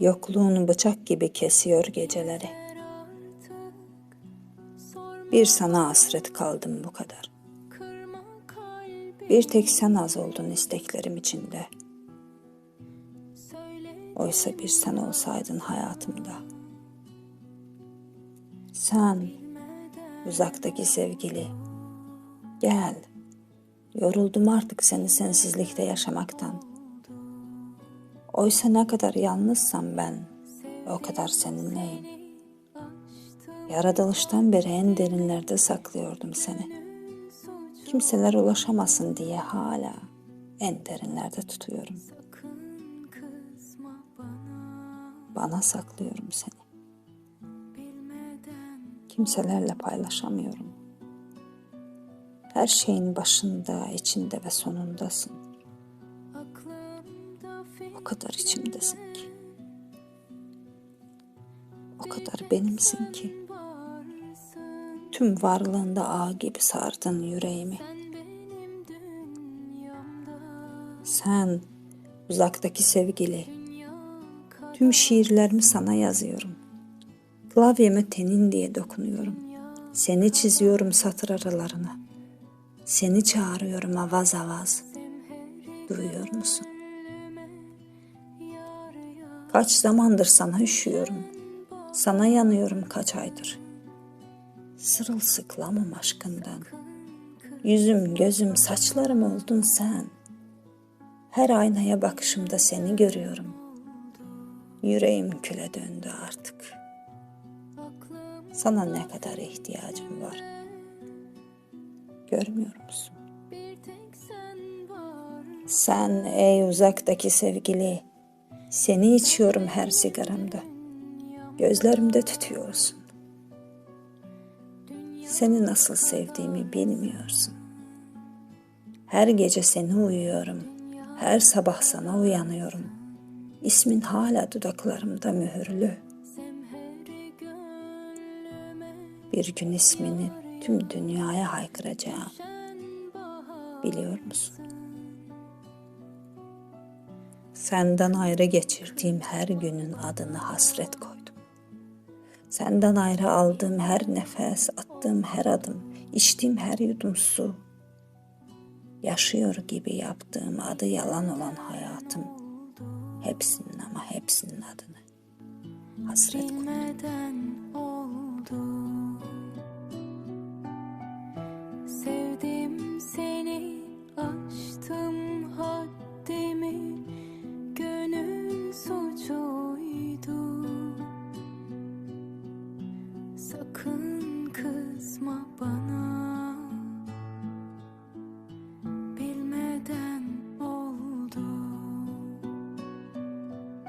Yokluğunu bıçak gibi kesiyor geceleri. Bir sana hasret kaldım bu kadar. Bir tek sen az oldun isteklerim içinde. Oysa bir sen olsaydın hayatımda. Sen, uzaktaki sevgili, gel. Yoruldum artık seni sensizlikte yaşamaktan. Oysa ne kadar yalnızsam ben, o kadar seninleyim. Yaratılıştan beri en derinlerde saklıyordum seni. Kimseler ulaşamasın diye hala en derinlerde tutuyorum. Bana saklıyorum seni. Kimselerle paylaşamıyorum. Her şeyin başında, içinde ve sonundasın. O kadar içimdesin ki. O kadar benimsin ki. Tüm varlığında ağ gibi sardın yüreğimi. Sen uzaktaki sevgili. Tüm şiirlerimi sana yazıyorum. Klavyeme tenin diye dokunuyorum. Seni çiziyorum satır aralarına. Seni çağırıyorum avaz avaz. Duyuyor musun? Kaç zamandır sana üşüyorum. Sana yanıyorum kaç aydır. Sırılsıklamım aşkından. Yüzüm, gözüm, saçlarım oldun sen. Her aynaya bakışımda seni görüyorum. Yüreğim küle döndü artık. Sana ne kadar ihtiyacım var. Görmüyor musun? Sen ey uzaktaki sevgili, seni içiyorum her sigaramda. Gözlerimde tutuyorsun. Seni nasıl sevdiğimi bilmiyorsun. Her gece seni uyuyorum. Her sabah sana uyanıyorum. İsmin hala dudaklarımda mühürlü. Bir gün ismini tüm dünyaya haykıracağım. Biliyor musun? Senden ayrı geçirdiğim her günün adını hasret koydum. Senden ayrı aldığım her nefes, attığım her adım, içtiğim her yudum su, yaşıyor gibi yaptığım adı yalan olan hayatım, hepsinin ama hepsinin adını hasret koydum.